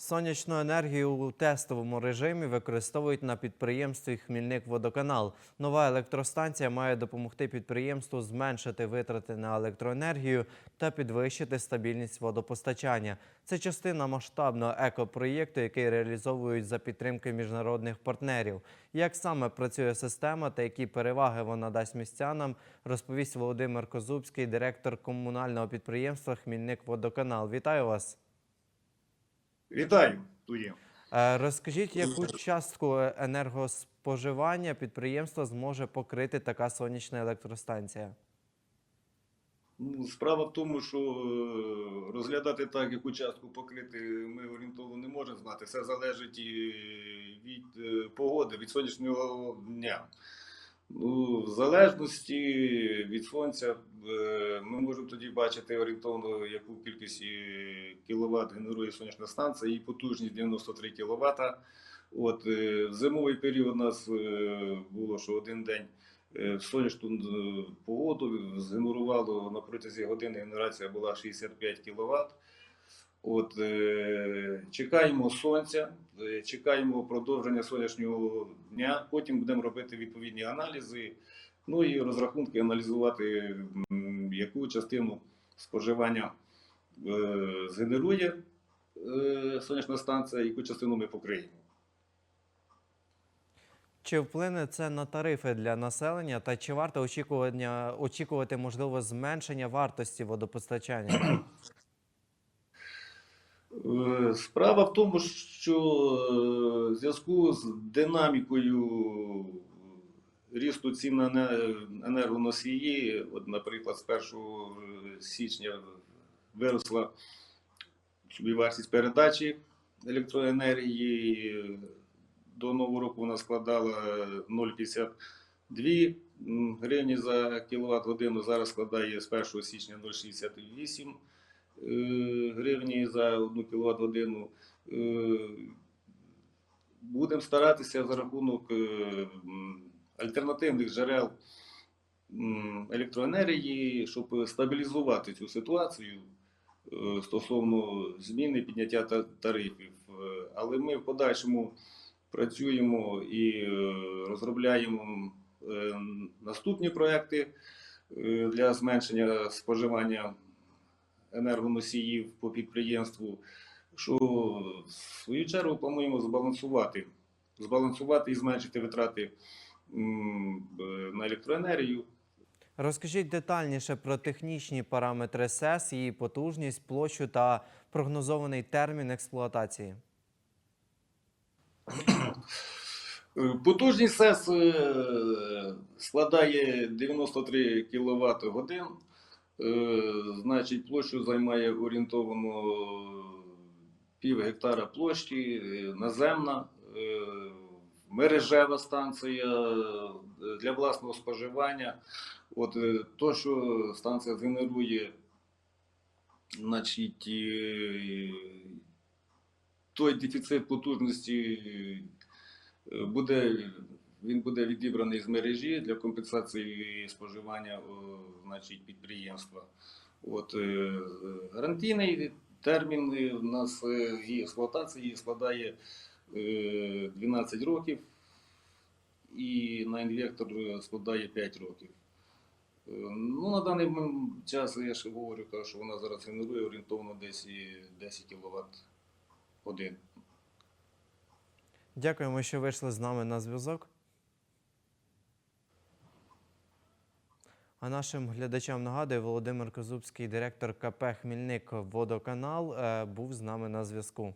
Сонячну енергію у тестовому режимі використовують на підприємстві Хмільник-Водоканал. Нова електростанція має допомогти підприємству зменшити витрати на електроенергію та підвищити стабільність водопостачання. Це частина масштабного екопроєкту, який реалізовують за підтримки міжнародних партнерів. Як саме працює система та які переваги вона дасть містянам, розповість Володимир Козубський, директор комунального підприємства Хмільник-Водоканал. Вітаю вас. Вітаю, Тує. Е, Розкажіть, яку частку енергоспоживання підприємство зможе покрити така сонячна електростанція? Ну, справа в тому, що е, розглядати так, яку частку покрити, ми орієнтовно не можемо знати. Все залежить від е, погоди, від сонячного дня. Ну, в залежності від сонця е, ми можемо тоді бачити орієнтовно, яку кількість кіловат генерує сонячна станція, її потужність 93 кВт. От, е, в зимовий період у нас е, було, що один день в сонячну погоду згенерувало на протязі години генерація була 65 кВт. От, е, чекаємо сонця, е, чекаємо продовження сонячного дня, потім будемо робити відповідні аналізи, ну і розрахунки аналізувати, м, яку частину споживання е, згенерує е, сонячна станція, яку частину ми покриємо. Чи вплине це на тарифи для населення та чи варто очікування, очікувати можливо зменшення вартості водопостачання? Е, Справа в тому, що е, в зв'язку з динамікою рісту цін на енергоносії, от, наприклад, з 1 січня виросла собівартість передачі електроенергії. До нового року вона складала 0,52 гривні за кіловат годину. Зараз складає з 1 січня 0,68 е, гривні за 1 кВт годину. Будемо старатися за рахунок е, альтернативних джерел електроенергії, щоб стабілізувати цю ситуацію е, стосовно зміни підняття тарифів. Е, Але ми в подальшому працюємо і е, розробляємо е, наступні проекти е, для зменшення споживання енергоносіїв по підприємству, що в свою чергу плануємо збалансувати, збалансувати і зменшити витрати на електроенергію. Розкажіть детальніше про технічні параметри СЕС, її потужність, площу та прогнозований термін експлуатації. Потужність СЕС е, складає 93 кВт годин. Е, Значить, площу займає орієнтовано пів гектара площі, е, наземна, е, мережева станція е, для власного споживання. От е, то, що станція генерує, значить, е, той дефіцит потужності е, буде, він буде відібраний з мережі для компенсації споживання значить, підприємства. От, е, гарантійний термін е, у нас е, її експлуатації складає е, 12 років, і на інвектор е, складає 5 років. Е, Ну, на даний час я ж говорю, що вона зараз генерує орієнтовно десь 10 кВт годин. Дякуємо, що вийшли з нами на зв'язок. А нашим глядачам нагадую, Володимир Козубський, директор КП Хмільник Водоканал, е, був з нами на зв'язку.